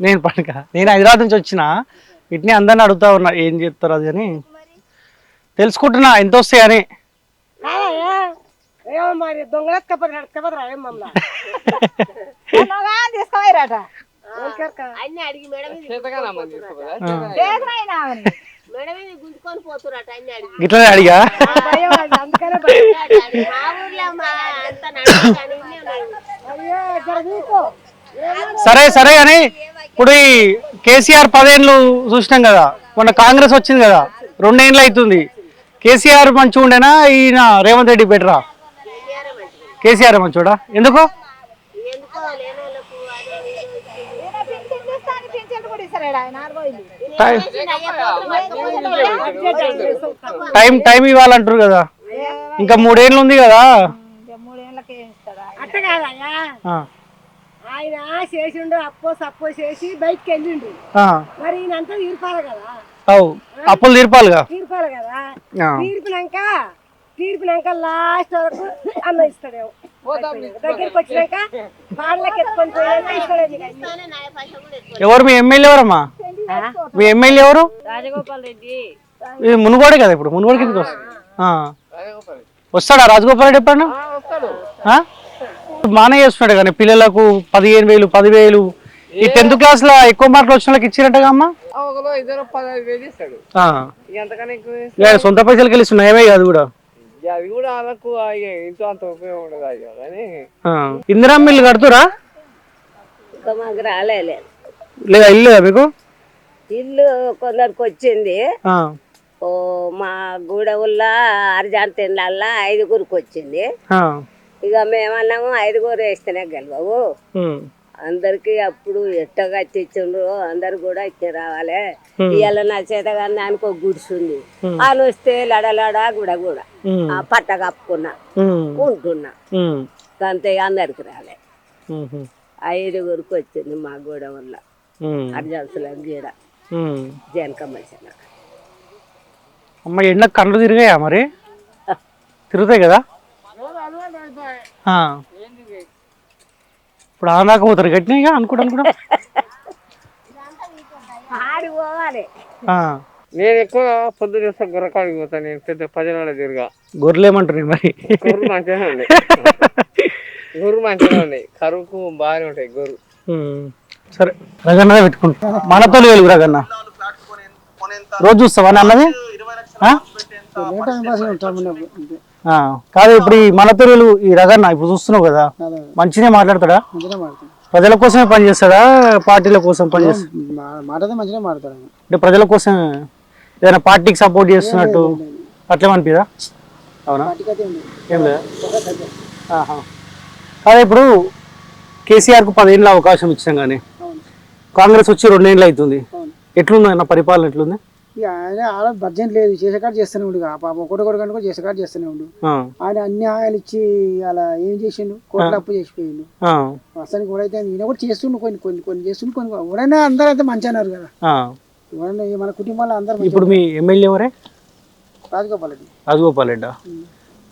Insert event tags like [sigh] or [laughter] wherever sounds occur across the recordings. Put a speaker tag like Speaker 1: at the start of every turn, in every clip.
Speaker 1: నేను పడక. నేను హైదరాబాద్ నుంచి వచ్చిన వీటిని అందరిని అడుగుతా ఉన్నా ఏం చెప్తారు అది అని. తెలుసుకుంటున్నా ఎంత
Speaker 2: మమ్మల్ని.
Speaker 3: తీసుకోవారట
Speaker 4: అన్ని అడిగి
Speaker 1: సరే సరే అని ఇప్పుడు ఈ కేసీఆర్ పదేళ్ళు చూసినాం కదా మొన్న కాంగ్రెస్ వచ్చింది కదా రెండేళ్ళు అవుతుంది కేసీఆర్ మంచిగా ఉండేనా ఈయన రేవంత్ రెడ్డి బెటరా? కేసీఆర్ మంచోడా? ఎందుకు? టైం-. టైం టైం ఇవ్వాలంటారు కదా. ఇంకా మూడేళ్ళు ఉంది కదా.
Speaker 2: ఆయన చేసిండు అప్పో సప్పో చేసి బయటికి వెళ్ళిండు.
Speaker 1: ఆ,
Speaker 2: మరి ఈయన అంతా తీర్పాలి కదా?
Speaker 1: అప్పులు తీర్పాలిగా?
Speaker 2: తీర్పాలి కదా?
Speaker 1: ఆ,
Speaker 2: తీర్పినాక తీర్పినాక లాస్ట్ వరకు అన్న ఇస్తాడేమో దగ్గరికి వచ్చినాక ఎత్తుకొని పోయాక.
Speaker 1: ఎవరు మీ ఎమ్మెల్యే ఎవరమ్మా? మీ ఎమ్మెల్యే ఎవరు?
Speaker 4: రాజగోపాల్ రెడ్డి.
Speaker 1: ఇది మునుగోడే కదా ఇప్పుడు మునుగోడు కిందకి వస్తా. ఆ. వస్తాడా? రాజగోపాల్ రెడ్డి ఎప్పుడన్నా? ఆ? మానే చేస్తున్నాడు కానీ పిల్లలకు పదిహేను వేలు పదివేలు. ఈ టెన్త్ క్లాస్లో ఎక్కువ మార్కులు వచ్చిన వాళ్ళకి ఇచ్చినట్టుగా అమ్మా? సొంత పైసలకి వెళ్ళి నయమే కాదు కూడా.
Speaker 5: అది కూడా వాళ్ళకు ఇక ఇంట్లో అంత ఉపయోగం ఉండదు కానీ.
Speaker 1: ఇందిరా మిల్లు కడుతురా? లేదా ఇల్లు మీకు?
Speaker 4: ఇల్లు కొందరికి వచ్చింది.
Speaker 1: ఆ.
Speaker 4: ఓ మా గూడవుల్లో అర్జాంతీన్లల్లా ఐదుగురికి వచ్చింది.
Speaker 1: ఆ.
Speaker 4: ఇక మేమన్నాము ఐదుగురు వేస్తేనే గెలవవు. అందరికి అప్పుడు ఎట్టగా తెచ్చిండ్రు అందరు కూడా ఇచ్చి రావాలి. ఇవాళ నా చేత కానీ దానికి ఒక గుడిసుంది అని వస్తే లడలడ గుడ. ఆ పట్ట కప్పుకున్నా. ఉంటున్నా. అంతే అందరికి రాలే. ఐదుగురికి వచ్చింది మా గూడ వల్ల. అర్జాన్సుల గీడ. జనకమ్మ
Speaker 1: అమ్మ ఎండ కళ్ళు తిరిగాయా మరి [laughs] తిరుగుతాయి కదా. ఇప్పుడు ఆనాక పోతారు గట్టిగా అనుకుంటా అనుకుంటా
Speaker 4: ఆడి పోవాలి.
Speaker 1: ఆ.
Speaker 5: నేను ఎక్కువ పొద్దున చేస్తా గుర్రకాడికి పోతాను నేను పెద్ద ప్రజల తిరగా.
Speaker 1: గొర్రెలేమంటారు మరి.
Speaker 5: గొర్రెలు మంచిగానే ఉన్నాయి. గొర్రెలు మంచిగానే ఉన్నాయి. కరువుకు బాగానే ఉంటాయి గొర్రెలు
Speaker 1: ఉమ్. సరే రగన్న పెట్టుకుంటా. మనతో వెలుగు రగన్న. రోజు చూస్తావా అన్నది. కాదు ఇప్పుడు ఈ మనతో వెలుగు ఈ రగన్న ఇప్పుడు చూస్తున్నావు కదా మంచిగా మాట్లాడతాడా? ప్రజల కోసమే పని చేస్తాడా? పార్టీల కోసం పని చేస్తాడా
Speaker 6: మాటదే మంచిగా
Speaker 1: అంటే ప్రజల కోసం ఏదైనా పార్టీకి సపోర్ట్ చేస్తున్నట్టు అట్లేమనిపిదా అవునా?
Speaker 6: పార్టీకైతే ఉంది
Speaker 1: ఏం లేదా. కాదు ఇప్పుడు కేసీఆర్కు పదేళ్ళ అవకాశం ఇచ్చాం కానీ
Speaker 6: అవును.
Speaker 1: కాంగ్రెస్ వచ్చి రెండేళ్ళు అవుతుంది.
Speaker 6: అవును.
Speaker 1: ఎట్లుంది అన్న పరిపాలన ఎట్లుంది?
Speaker 6: ఇక ఆయన ఆడ బడ్జెట్ లేదు చేసే కాడ చేస్తూనే ఉండు ఇక. పాపం ఒకటి ఒకటి గంట కూడా చేసే కాడ చేస్తూనే ఉండు. ఆయన అన్ని హాయిలు ఇచ్చి అలా ఏం చేసిండు? కోట్ల అప్పు చేసిపోయిండు. అసలు కూడా అయితే ఈయన కూడా చేస్తుండు కొన్ని కొన్ని కొన్ని చేస్తుండు కొన్ని ఎవరైనా అందరూ అయితే మంచి అన్నారు కదా. ఎవరైనా మన కుటుంబాల్లో అందరూ
Speaker 1: ఇప్పుడు మీ ఎమ్మెల్యే ఎవరే?
Speaker 6: రాజగోపాల్ రెడ్డి.
Speaker 1: రాజగోపాల్ రెడ్డా?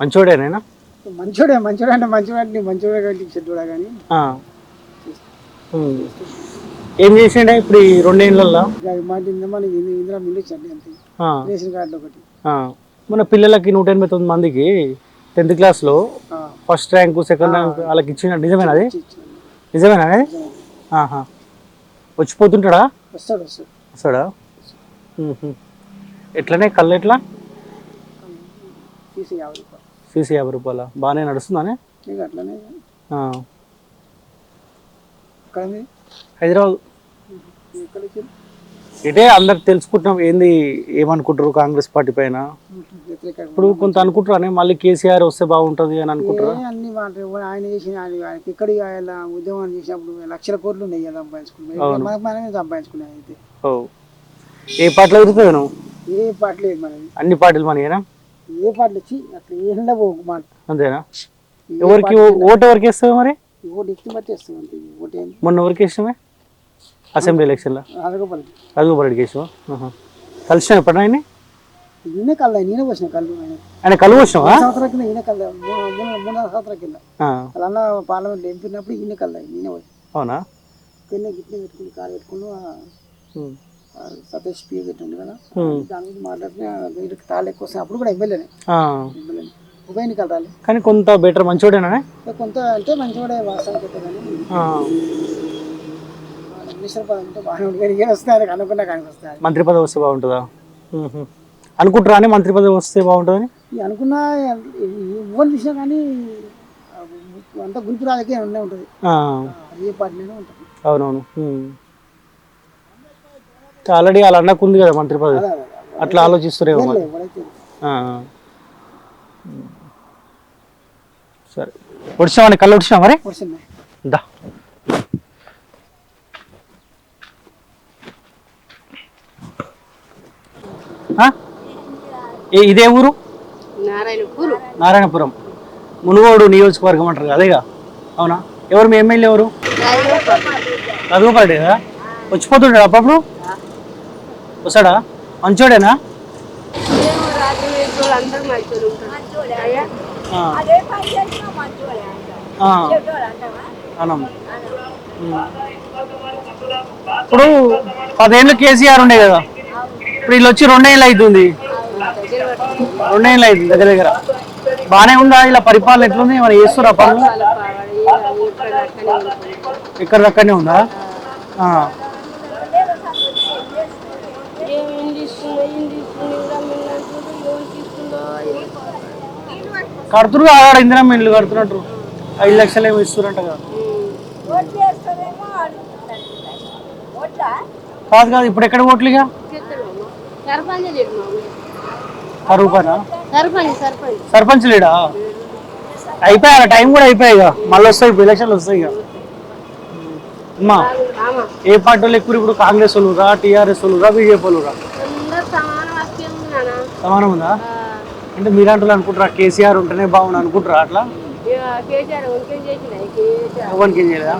Speaker 1: మంచోడేనా
Speaker 6: మంచోడే మంచోడే అంటే మంచోడే మంచోడే కానీ. చెడ్డోడా కానీ.
Speaker 1: ఏం చేసిండే ఇప్పుడు ఈ
Speaker 6: ఇందిరా మిల్లు అంతే. రేషన్ కార్డులు ఒకటి.
Speaker 1: మన పిల్లలకి నూట ఎనభై తొమ్మిది మందికి టెన్త్ క్లాస్లో
Speaker 6: ఆ,
Speaker 1: ఫస్ట్ ర్యాంకు సెకండ్ ర్యాంక్ వాళ్ళకి ఇచ్చిన నిజమేనా అది. నిజమేనా అది? వచ్చిపోతుంటాడా?
Speaker 6: వస్తాడు.
Speaker 1: ఎట్లనే? కళ్ళు ఎట్లా?
Speaker 6: తీసి యాభై రూపాయలు.
Speaker 1: సీసీ యాభై రూపాయల? బాగానే నడుస్తుందానే?
Speaker 6: ఇక అట్లనే.
Speaker 1: హైదరాబాద్? ఇటే అందరు తెలుసుకుంటున్నాం ఏంది ఏమనుకుంటారు కాంగ్రెస్ పార్టీ పైన? ఇప్పుడు కొంత అనుకుంటారు అని మళ్ళీ కేసీఆర్ వస్తే బాగుంటుంది అని అనుకుంటారు?
Speaker 6: ఏ అన్ని ఆయన చేసిన ఆయన ఆయనకి ఇక్కడ ఉద్యమం చేసినప్పుడు లక్షల కోట్లు ఉన్నాయి సంపాదించుకున్నాయి. మనమే సంపాదించుకున్నాయి అయితే.
Speaker 1: ఏ పార్టీలో తిరుగుతావు నువ్వు
Speaker 6: ఏ లేదు మనది.
Speaker 1: అన్ని పార్టీలు మనయేనా?
Speaker 6: ఏ పాటలు వచ్చి అట్లా ఏండా పోకు మాట.
Speaker 1: అంతేనా? ఎవరికి ఓటు ఎవరికి వేస్తావు మరి?
Speaker 6: ఓటు ఎక్కి బట్టి వస్తుంది అంతే ఓటు ఏంది?
Speaker 1: మొన్న ఎవరికి ఇష్టమే అసెంబ్లీ ఎలక్షన్లో?
Speaker 6: రాజగోపాల్
Speaker 1: రాజగోపాల్ రెడ్డికి ఇష్టమా కలిసిన
Speaker 6: కల్లా నేనే వచ్చిన కళ్ళు ఆయన
Speaker 1: ఆయన. కలువ వచ్చినావా
Speaker 6: సంవత్సరాల కింద ఈయన కల్లా మూడు మూడు మూడు నాలుగు సంవత్సరాల కింద. వాళ్ళ అన్న పార్లమెంట్లో ఎంపినప్పుడు ఈయన కల్లా నేనే వచ్చి
Speaker 1: అవునా?
Speaker 6: గిట్లనే పెట్టుకుని కారు పెట్టుకుని సతీష్ పి పెట్టండి కదా. దాని గురించి తాళ్ళు ఎక్కువ అప్పుడు కూడా. ఎమ్మెల్యేనే. ఉప ఎన్నికలు రాలి
Speaker 1: కానీ కొంత బెటర్ మంచోడేనా
Speaker 6: కొంత అంటే మంచివాడే వాస్తవానికి అయితే కానీ
Speaker 1: ఆ.
Speaker 6: మినిస్టర్ పదవి ఉంటే బాగానే ఉంటుంది కానీ ఏం అనుకున్నా కానీ వస్తాయి
Speaker 1: మంత్రి పదవి వస్తే బాగుంటుందా. అనుకుంటారా అని మంత్రి పదవి వస్తే బాగుంటుందని?
Speaker 6: అనుకున్నా ఇవ్వని చూసినా కానీ అంతా గుంపు రాజకీయం ఉండే ఉంటుంది.
Speaker 1: ఆ.
Speaker 6: ఏ పార్టీలోనే ఉంటుంది.
Speaker 1: అవునవును. ఆల్రెడీ వాళ్ళ అన్నకు ఉంది కదా మంత్రి పదవి. అట్లా ఆలోచిస్తారేమో మరి.
Speaker 6: ఎవరైతే
Speaker 1: ఆ. సరే. వచ్చినామని కళ్ళు వచ్చినా మరి? దా. ఇదే ఊరు?
Speaker 4: నారాయణపూర్.
Speaker 1: నారాయణపురం. మునుగోడు నియోజకవర్గం అంటారు కదా, అదేగా? అవునా? ఎవరు మీ ఎమ్మెల్యే ఎవరు? రఘుపాటి కదా వచ్చిపోతుంటాడు అప్పుడప్పుడు? వస్తాడా? మంచోడేనా? ఇప్పుడు పదేళ్ళు కేసీఆర్ ఉండే కదా. ఇప్పుడు వీళ్ళు వచ్చి రెండేళ్ళు అవుతుంది రెండేళ్ళు అవుతుంది దగ్గర దగ్గర. బాగానే ఉందా? ఇలా పరిపాలన ఎట్లుంది? మరి చేస్తురా పనులు? ఇక్కడ దక్కడనే ఉందా? కడుతురు ఆడ ఇందిరా ఇల్లు కడుతున్నట్టు. ఐదు లక్షలు ఏమో ఇస్తున్నట్టు కదా.
Speaker 2: ఓట్లు. ఓట్లా?
Speaker 1: కాదు కాదు ఇప్పుడు ఎక్కడ. కరువు పనా?
Speaker 4: సర్పంచ్
Speaker 1: లేడా? అయిపోయా టైం కూడా అయిపోయాయి ఇక. మళ్ళీ వస్తాయి ఇప్పుడు ఎలక్షన్లు వస్తాయి ఇక. అమ్మా ఏ పార్టీ వాళ్ళు ఎక్కువ ఇప్పుడు కాంగ్రెస్ వాళ్ళు రా టీఆర్ఎస్ వాళ్ళు రా బీజేపీ వాళ్ళు రా?
Speaker 4: అందరు సమానం ఉంది
Speaker 1: అంటే మీరంటూ అనుకుంటారా కేసీఆర్ ఉంటేనే బాగుండు అనుకుంటారా అట్లా
Speaker 4: ఇక కేసీఆర్ వంకేం చేసిన కేసీఆర్
Speaker 1: ఎవరికి ఏం చేయలేదా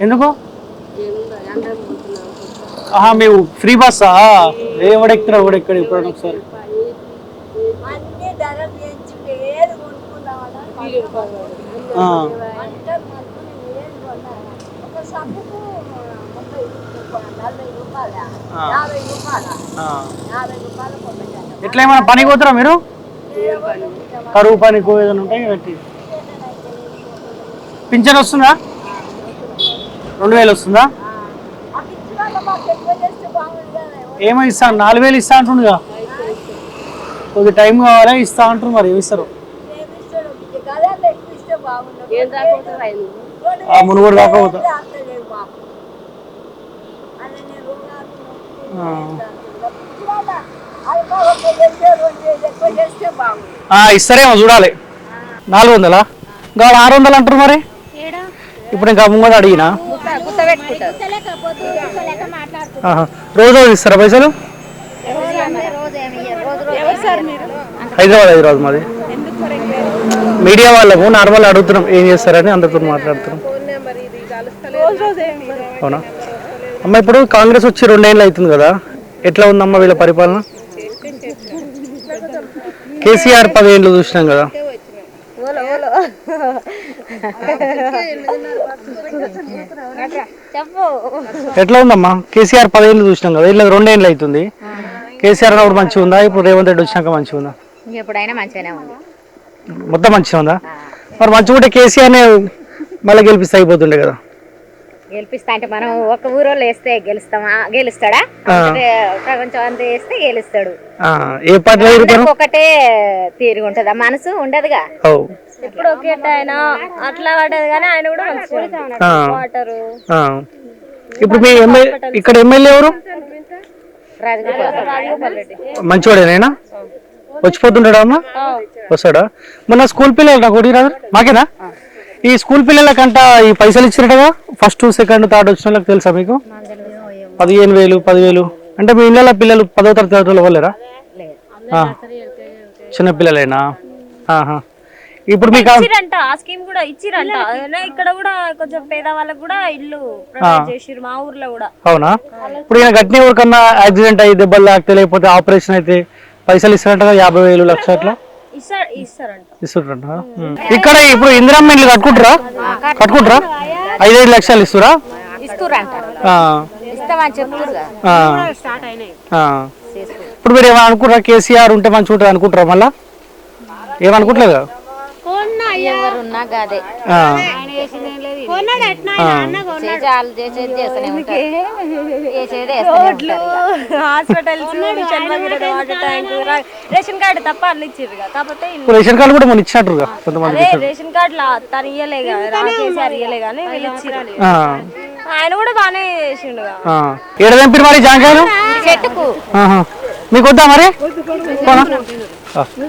Speaker 1: ఎందుకు మేము ఫ్రీ బస్సా ఎవడెక్కుతారా ఎవడెక్కడ ఇప్పుడు ఒకసారి
Speaker 2: అన్ని ధరలు పెంచి ఏది కొనుక్కుందామన్నా
Speaker 1: ఆ,
Speaker 2: అందరూ మనుకుని ఏది కొన్నారు ఒక సబ్బుకు ముప్పై రూపాయలు, నలభై రూపాయల
Speaker 1: ఆ.
Speaker 2: యాభై రూపాయల
Speaker 1: ఆ.
Speaker 2: యాభై రూపాయలు కొట్టేశాను
Speaker 1: ఎట్లా ఏమైనా పనికి పోతారా మీరు? కరువు పనికి ఏదైనా ఉంటాయి పెట్టి పింఛన్ వస్తుందా? రెండు వేలు వస్తుందా? ఏమో ఇస్తా నాలుగు వేలు ఇస్తా అంటుండగా. కొద్ది టైం కావాలా? ఇస్తా అంటారు మరి ఏమి ఇస్తారు
Speaker 2: ఏమి ఇస్తాడు గదాలు ఎక్కువ ఇస్తే బాగుండు
Speaker 4: ఏం రాకపోతే ఆయన?
Speaker 1: ఆ మునుగోడు దాకా పోతా
Speaker 2: అంతలేదు మాకు అని నేను రుణాలు
Speaker 1: ఆ.
Speaker 2: ఇచ్చినాక అది మాకు ఒక చేస్తే రెండు వేలు ఎక్కువ చేస్తే బాగుంది
Speaker 1: ఆ, ఇస్తారేమో చూడాలి. నాలుగు వందలా? గాడు ఆరు వందలు అంటారు మరి? ఇప్పుడు ఇంకా ముంగడు అడిగినా. రోజు రోజు ఇస్తారా పైసలు? హైదరాబాద్ హైదరాబాద్ మాది. మీడియా వాళ్ళకు నార్మల్ అడుగుతున్నాం ఏం చేస్తారని అందరితో మాట్లాడుతున్నాం. అవునా? అమ్మ ఇప్పుడు కాంగ్రెస్ వచ్చి రెండేళ్ళు అవుతుంది కదా. ఎట్లా ఉందమ్మా వీళ్ళ పరిపాలన? కేసీఆర్ పదేళ్ళు చూసినాం కదా. ఎట్లా ఉందమ్మా? కేసీఆర్ పదేళ్ళు చూసినాం కదా. వీళ్ళకి రెండేళ్ళు అవుతుంది. కేసీఆర్ అన్నప్పుడు మంచిగా ఉందా? ఇప్పుడు రేవంత్ రెడ్డి వచ్చినాక మంచిగా ఉందా?
Speaker 3: ఎప్పుడైనా మంచిగానే ఉంది.
Speaker 1: మొత్తం మంచిగా ఉందా? మరి మంచిగా ఉంటే కేసీఆర్నే మళ్ళీ గెలిపిస్తే అయిపోతుండే కదా.
Speaker 3: గెలిపిస్తా అంటే మనం ఒక ఊరోళ్ళు వేస్తే గెలుస్తామా? గెలుస్తాడా? అంటే ప్రపంచం అంతా వేస్తే గెలుస్తాడు. ఒకటే తీరుగా ఉంటుందా. మనసు ఉండదుగా.
Speaker 7: ఇప్పుడు ఒకే ఆయన అట్లా పడ్డది కానీ ఆయన కూడా వాటరు.
Speaker 1: ఆ. ఇప్పుడు మీ ఇక్కడ ఎమ్మెల్యే ఎవరు?
Speaker 3: రాజగోపాల్
Speaker 1: మంచివాడేనా వచ్చిపోతుంటాడా అమ్మా? వస్తాడా? మొన్న స్కూల్ పిల్లలు నాకు ఒకటి రాదు మాకేనా ఈ స్కూల్ పిల్లలకంట ఈ పైసలు ఇచ్చినట్టుగా? ఫస్ట్ సెకండ్ థర్డ్ వచ్చిన వాళ్ళకి తెలుసా మీకు? పదిహేను వేలు పదివేలు. అంటే మీ ఇళ్ళ పిల్లలు పదో తరగతి చదివే వాళ్ళరా ఆ. చిన్న పిల్లలేనా? ఆహా. ఇప్పుడు మీకు ఆ-
Speaker 7: ఇచ్చిరంట ఆ స్కీమ్ కూడా ఇచ్చిరంట. అయినా ఇక్కడ కూడా కొంచెం పేద వాళ్ళకి కూడా ఇల్లు ప్రొవైడ్ చేసిర్రు మా ఊర్లో కూడా.
Speaker 1: అవునా? ఇప్పుడు ఈయన గట్టిన ఎవరికన్నా యాక్సిడెంట్ అయ్యి దెబ్బలు తాకితే లేకపోతే ఆపరేషన్ అయితే పైసలు ఇస్తారంట యాభై వేలు లక్ష అట్లా? ఇక్కడ ఇప్పుడు ఇందిరమ్మ ఇల్లు కట్టుకుంటారా? కట్టుకుంటారా? ఐదైదు లక్షలు ఇస్తురా. ఇప్పుడు మీరు ఏమైనా అనుకుంటారా కేసీఆర్ ఉంటే మంచిగా ఉంటుంది అనుకుంటారా మళ్ళా? ఏమనుకుంటలేదు? కదా
Speaker 3: ఎవరున్నా గదే.
Speaker 1: ఆ.
Speaker 3: చేజాలు చేసేది చేస్తూనే ఉంటారు. చేసేది వేస్తూనే ఉంటారు ఇక.
Speaker 7: Hospitals water tank ration card తప్ప అన్ని ఇచ్చిర్రు. కాకపోతే
Speaker 1: రేషన్ కార్డు కూడా కొంతమంది
Speaker 7: రేషన్ కార్డు లా తను ఇయ్యలే కదా కేసీఆర్ ఇయ్యలే కానీ వీళ్ళు ఇచ్చిర్రు.
Speaker 1: ఆ,
Speaker 7: ఆయన కూడా బాగానే చేసిండుగా.
Speaker 1: ఆ. ఏడ తెంపిరు మరి జాంకాయలు?
Speaker 3: చెట్టుకు.
Speaker 1: ఆహా. మీకు వద్దా మరి? పోనా? ఆ.